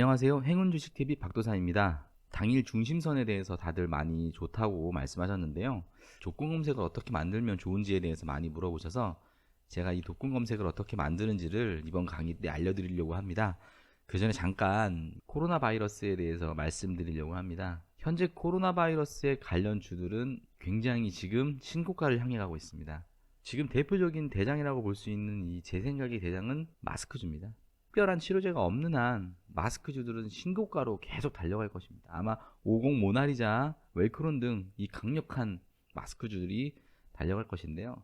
안녕하세요. 행운주식TV 박도사입니다. 당일 중심선에 대해서 다들 많이 좋다고 말씀하셨는데요. 조건 검색을 어떻게 만들면 좋은지에 대해서 많이 물어보셔서 제가 이 독군 검색을 어떻게 만드는지를 이번 강의 때 알려드리려고 합니다. 그 전에 잠깐 코로나 바이러스에 대해서 말씀드리려고 합니다. 현재 코로나 바이러스의 관련 주들은 굉장히 지금 신고가를 향해 가고 있습니다. 지금 대표적인 대장이라고 볼 수 있는 이 제 생각의 대장은 마스크주입니다. 특별한 치료제가 없는 한 마스크주들은 신고가로 계속 달려갈 것입니다. 아마 50 모나리자, 웰크론 등 이 강력한 마스크주들이 달려갈 것인데요.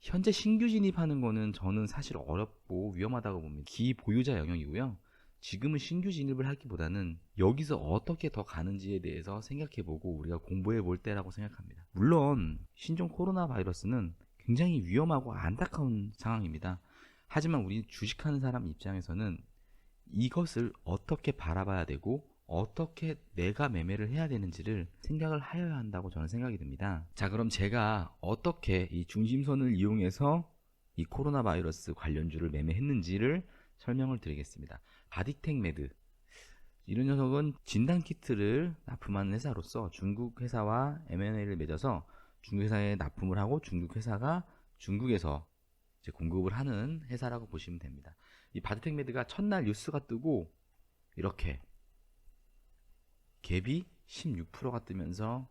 현재 신규 진입하는 거는 저는 사실 어렵고 위험하다고 봅니다. 기보유자 영역이고요. 지금은 신규 진입을 하기보다는 여기서 어떻게 더 가는지에 대해서 생각해보고 우리가 공부해 볼 때라고 생각합니다. 물론 신종 코로나 바이러스는 굉장히 위험하고 안타까운 상황입니다. 하지만 우리 주식하는 사람 입장에서는 이것을 어떻게 바라봐야 되고 어떻게 내가 매매를 해야 되는지를 생각을 하여야 한다고 저는 생각이 듭니다. 자, 그럼 제가 어떻게 이 중심선을 이용해서 이 코로나 바이러스 관련주를 매매했는지를 설명을 드리겠습니다. 바디텍 매드. 이런 녀석은 진단 키트를 납품하는 회사로서 중국 회사와 M&A를 맺어서 중국 회사에 납품을 하고 중국 회사가 중국에서 공급을 하는 회사라고 보시면 됩니다. 이 바디텍 매드가 첫날 뉴스가 뜨고 이렇게 갭이 16%가 뜨면서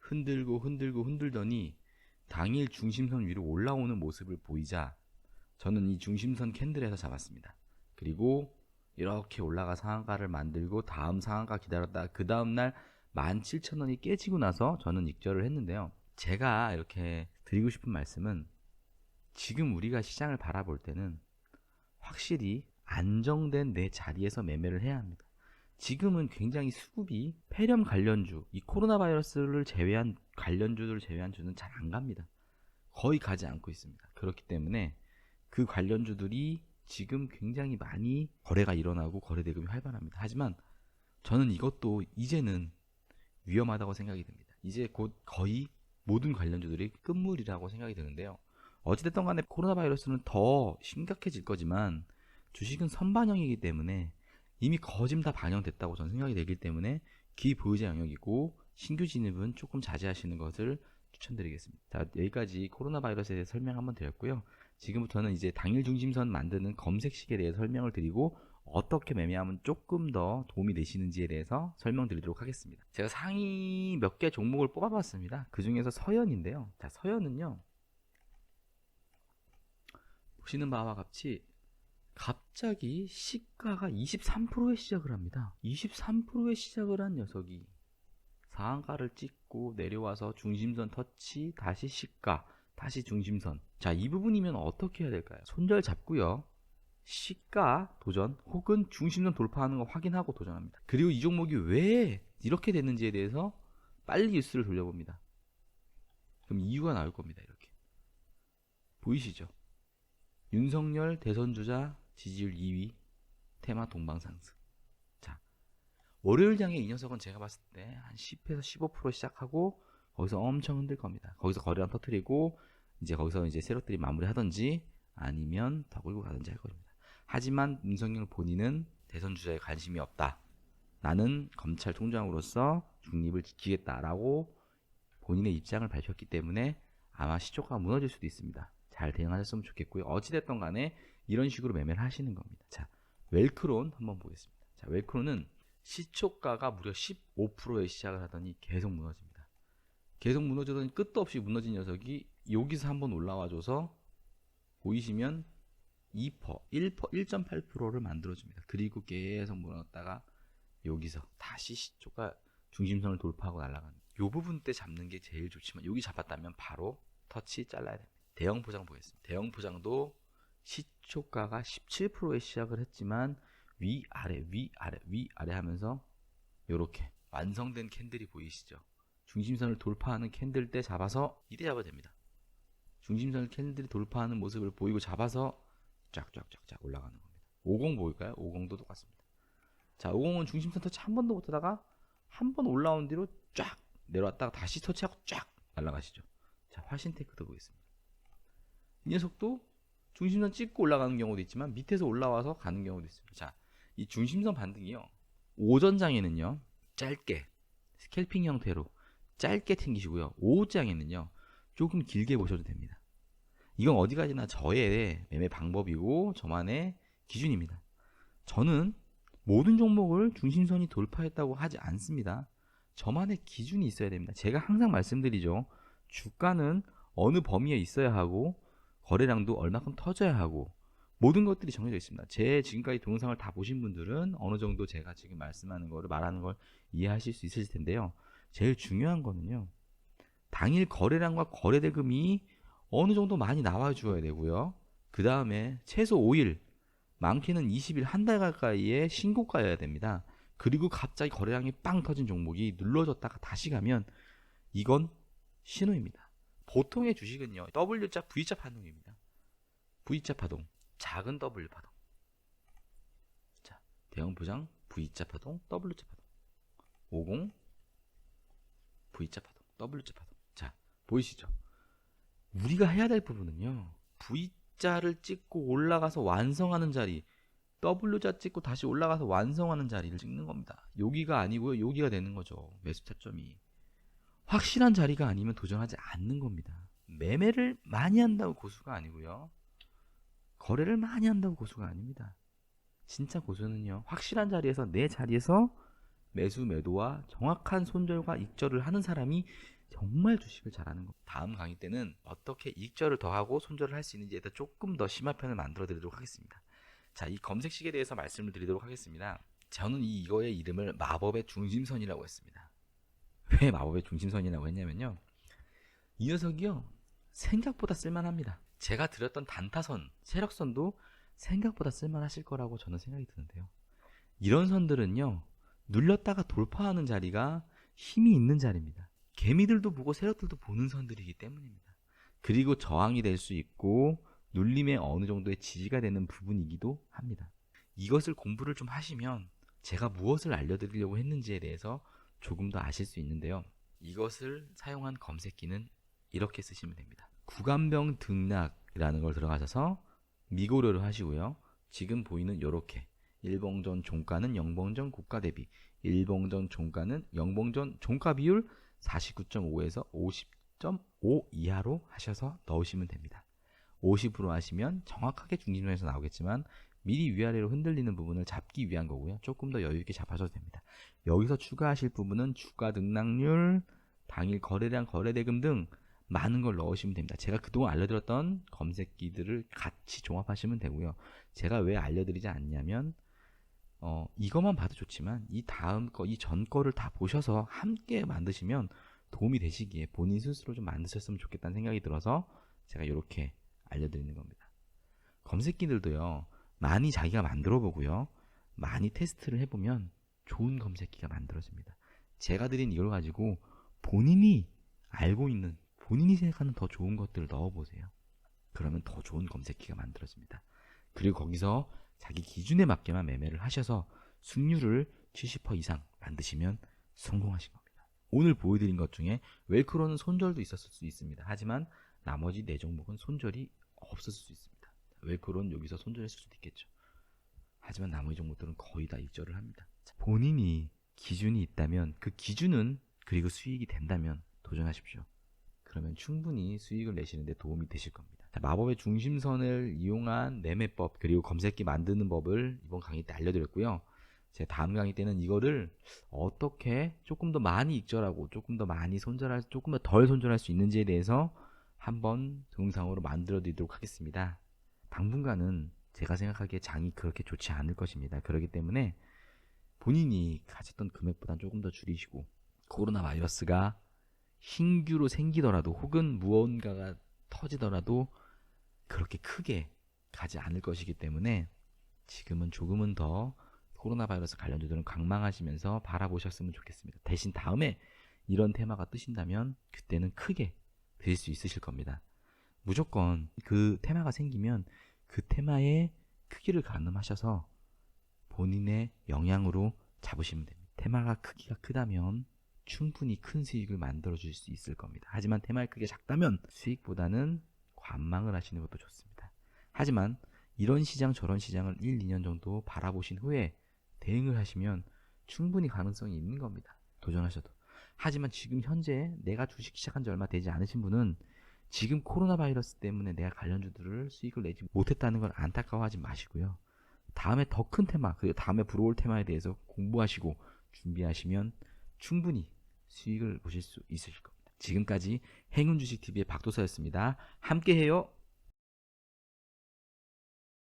흔들고 흔들고 흔들더니 당일 중심선 위로 올라오는 모습을 보이자 저는 이 중심선 캔들에서 잡았습니다. 그리고 이렇게 올라가 상한가를 만들고 다음 상한가 기다렸다 그 다음날 17,000원이 깨지고 나서 저는 익절을 했는데요. 제가 이렇게 드리고 싶은 말씀은 지금 우리가 시장을 바라볼 때는 확실히 안정된 내 자리에서 매매를 해야 합니다. 지금은 굉장히 수급이 폐렴 관련주, 이 코로나 바이러스를 제외한 관련주들을 제외한 주는 잘 안 갑니다. 거의 가지 않고 있습니다. 그렇기 때문에 그 관련주들이 지금 굉장히 많이 거래가 일어나고 거래 대금이 활발합니다. 하지만 저는 이것도 이제는 위험하다고 생각이 듭니다. 이제 곧 거의 모든 관련주들이 끝물이라고 생각이 드는데요. 어찌됐든 간에 코로나 바이러스는 더 심각해질 거지만 주식은 선반영이기 때문에 이미 거짐 다 반영됐다고 저는 생각이 되기 때문에 기보유자 영역이고 신규 진입은 조금 자제하시는 것을 추천드리겠습니다. 자, 여기까지 코로나 바이러스에 대해서 설명 한번 드렸고요. 지금부터는 이제 당일 중심선 만드는 검색식에 대해 설명을 드리고 어떻게 매매하면 조금 더 도움이 되시는지에 대해서 설명드리도록 하겠습니다. 제가 상위 몇 개 종목을 뽑아봤습니다. 그 중에서 서현인데요. 자, 서현은요. 보시는 바와 같이 갑자기 시가가 23%에 시작을 합니다. 23%에 시작을 한 녀석이 상한가를 찍고 내려와서 중심선 터치, 다시 시가, 다시 중심선. 자, 이 부분이면 어떻게 해야 될까요? 손절 잡고요. 시가 도전 혹은 중심선 돌파하는 거 확인하고 도전합니다. 그리고 이 종목이 왜 이렇게 됐는지에 대해서 빨리 뉴스를 돌려봅니다. 그럼 이유가 나올 겁니다. 이렇게. 보이시죠? 윤석열 대선 주자 지지율 2위 테마 동방상승. 자, 월요일 장에 이 녀석은 제가 봤을 때 한 10에서 15% 시작하고 거기서 엄청 흔들 겁니다. 거기서 거래량 터트리고 이제 거기서 이제 세력들이 마무리하든지 아니면 더 끌고 가든지 할 겁니다. 하지만 윤석열 본인은 대선 주자에 관심이 없다. 나는 검찰총장으로서 중립을 지키겠다라고 본인의 입장을 밝혔기 때문에 아마 시초가 무너질 수도 있습니다. 잘 대응하셨으면 좋겠고요. 어찌됐든 간에 이런 식으로 매매를 하시는 겁니다. 자, 웰크론 한번 보겠습니다. 자, 웰크론은 시초가가 무려 15%에 시작을 하더니 계속 무너집니다. 계속 무너지더니 끝도 없이 무너진 녀석이 여기서 한번 올라와줘서 보이시면 2%, 1%, 1.8%를 만들어줍니다. 그리고 계속 무너졌다가 여기서 다시 시초가 중심선을 돌파하고 날아가는 이 부분 때 잡는 게 제일 좋지만 여기 잡았다면 바로 터치 잘라야 됩니다. 대형 포장 보겠습니다. 대형 포장도 시초가가 17%에 시작을 했지만 위 아래 위 아래 위 아래 하면서 이렇게 완성된 캔들이 보이시죠? 중심선을 돌파하는 캔들 때 잡아서 이때 잡아야 됩니다. 중심선을 캔들이 돌파하는 모습을 보이고 잡아서 쫙쫙쫙쫙 올라가는 겁니다. 50 보일까요? 50도 똑같습니다. 자, 50은 중심선 터치 한 번도 못 하다가 한 번 올라온 뒤로 쫙 내려왔다가 다시 터치하고 쫙 날아가시죠. 자, 화신 테크도 보겠습니다. 이 녀석도 중심선 찍고 올라가는 경우도 있지만 밑에서 올라와서 가는 경우도 있습니다. 자, 이 중심선 반등이요. 오전장에는요. 짧게 스캘핑 형태로 짧게 튕기시고요. 오후장에는요. 조금 길게 보셔도 됩니다. 이건 어디 가지나 저의 매매 방법이고 저만의 기준입니다. 저는 모든 종목을 중심선이 돌파했다고 하지 않습니다. 저만의 기준이 있어야 됩니다. 제가 항상 말씀드리죠. 주가는 어느 범위에 있어야 하고 거래량도 얼마큼 터져야 하고 모든 것들이 정해져 있습니다. 제 지금까지 동영상을 다 보신 분들은 어느 정도 제가 지금 말씀하는 거를 말하는 걸 이해하실 수 있으실 텐데요. 제일 중요한 거는요. 당일 거래량과 거래대금이 어느 정도 많이 나와 주어야 되고요. 그 다음에 최소 5일, 많게는 20일, 한 달 가까이의 신고가여야 됩니다. 그리고 갑자기 거래량이 빵 터진 종목이 눌러졌다가 다시 가면 이건 신호입니다. 보통의 주식은요, W자, V자 파동입니다. V자 파동, 작은 W 파동. 자, 대형 부장 V자 파동, W자 파동. 50 V자 파동, W자 파동. 자, 보이시죠? 우리가 해야 될 부분은요. V자를 찍고 올라가서 완성하는 자리, W자 찍고 다시 올라가서 완성하는 자리를 찍는 겁니다. 여기가 아니고요. 여기가 되는 거죠. 매수 타점이. 확실한 자리가 아니면 도전하지 않는 겁니다. 매매를 많이 한다고 고수가 아니고요. 거래를 많이 한다고 고수가 아닙니다. 진짜 고수는요. 확실한 자리에서 내 자리에서 매수 매도와 정확한 손절과 익절을 하는 사람이 정말 주식을 잘하는 겁니다. 다음 강의 때는 어떻게 익절을 더하고 손절을 할 수 있는지에 대해 조금 더 심화편을 만들어 드리도록 하겠습니다. 자, 이 검색식에 대해서 말씀을 드리도록 하겠습니다. 저는 이 이거의 이름을 마법의 중심선이라고 했습니다. 왜 마법의 중심선이라고 했냐면요. 이 녀석이요. 생각보다 쓸만합니다. 제가 드렸던 단타선, 세력선도 생각보다 쓸만하실 거라고 저는 생각이 드는데요. 이런 선들은요. 눌렸다가 돌파하는 자리가 힘이 있는 자리입니다. 개미들도 보고 세력들도 보는 선들이기 때문입니다. 그리고 저항이 될 수 있고 눌림에 어느 정도의 지지가 되는 부분이기도 합니다. 이것을 공부를 좀 하시면 제가 무엇을 알려드리려고 했는지에 대해서 조금 더 아실 수 있는데요. 이것을 사용한 검색기는 이렇게 쓰시면 됩니다. 구간병 등락이라는 걸 들어가셔서 미고료를 하시고요. 지금 보이는 이렇게 일봉전 종가는 영봉전 고가 대비 일봉전 종가는 영봉전 종가 비율 49.5에서 50.5 이하로 하셔서 넣으시면 됩니다. 50% 하시면 정확하게 중심선에서 나오겠지만 미리 위아래로 흔들리는 부분을 잡기 위한 거고요. 조금 더 여유 있게 잡아줘도 됩니다. 여기서 추가하실 부분은 주가 등락률, 당일 거래량, 거래대금 등 많은 걸 넣으시면 됩니다. 제가 그동안 알려드렸던 검색기들을 같이 종합하시면 되고요. 제가 왜 알려드리지 않냐면 어, 이것만 봐도 좋지만 이 다음 거, 이 전 거를 다 보셔서 함께 만드시면 도움이 되시기에 본인 스스로 좀 만드셨으면 좋겠다는 생각이 들어서 제가 이렇게 알려드리는 겁니다. 검색기들도요, 많이 자기가 만들어 보고요, 많이 테스트를 해보면 좋은 검색기가 만들어집니다. 제가 드린 이걸 가지고 본인이 알고 있는, 본인이 생각하는 더 좋은 것들을 넣어보세요. 그러면 더 좋은 검색기가 만들어집니다. 그리고 거기서 자기 기준에 맞게만 매매를 하셔서 승률을 70% 이상 만드시면 성공하신 겁니다. 오늘 보여드린 것 중에 웰크로는 손절도 있었을 수 있습니다. 하지만 나머지 네 종목은 손절이 없었을 수 있습니다. 웰크로는 여기서 손절했을 수도 있겠죠. 하지만 나머지 종목들은 거의 다 입절을 합니다. 자, 본인이 기준이 있다면 그 기준은 그리고 수익이 된다면 도전하십시오. 그러면 충분히 수익을 내시는데 도움이 되실 겁니다. 자, 마법의 중심선을 이용한 매매법 그리고 검색기 만드는 법을 이번 강의 때 알려드렸고요. 제 다음 강의 때는 이거를 어떻게 조금 더 많이 익절하고 조금 더 많이 손절할 조금 더 덜 손절할 수 있는지에 대해서 한번 동영상으로 만들어 드리도록 하겠습니다. 당분간은 제가 생각하기에 장이 그렇게 좋지 않을 것입니다. 그렇기 때문에 본인이 가졌던 금액보다 조금 더 줄이시고 코로나 바이러스가 신규로 생기더라도 혹은 무언가가 터지더라도 그렇게 크게 가지 않을 것이기 때문에 지금은 조금은 더 코로나 바이러스 관련주들은 관망하시면서 바라보셨으면 좋겠습니다. 대신 다음에 이런 테마가 뜨신다면 그때는 크게 드실 수 있으실 겁니다. 무조건 그 테마가 생기면 그 테마의 크기를 가늠하셔서 본인의 영향으로 잡으시면 됩니다. 테마가 크기가 크다면 충분히 큰 수익을 만들어 줄 수 있을 겁니다. 하지만 테마의 크기가 작다면 수익보다는 관망을 하시는 것도 좋습니다. 하지만 이런 시장 저런 시장을 1, 2년 정도 바라보신 후에 대응을 하시면 충분히 가능성이 있는 겁니다. 도전하셔도. 하지만 지금 현재 내가 주식 시작한 지 얼마 되지 않으신 분은 지금 코로나 바이러스 때문에 내가 관련주들을 수익을 내지 못했다는 걸 안타까워하지 마시고요. 다음에 더 큰 테마, 그리고 다음에 불어올 테마에 대해서 공부하시고 준비하시면 충분히 수익을 보실 수 있으실 겁니다. 지금까지 행운주식TV의 박도사였습니다. 함께해요.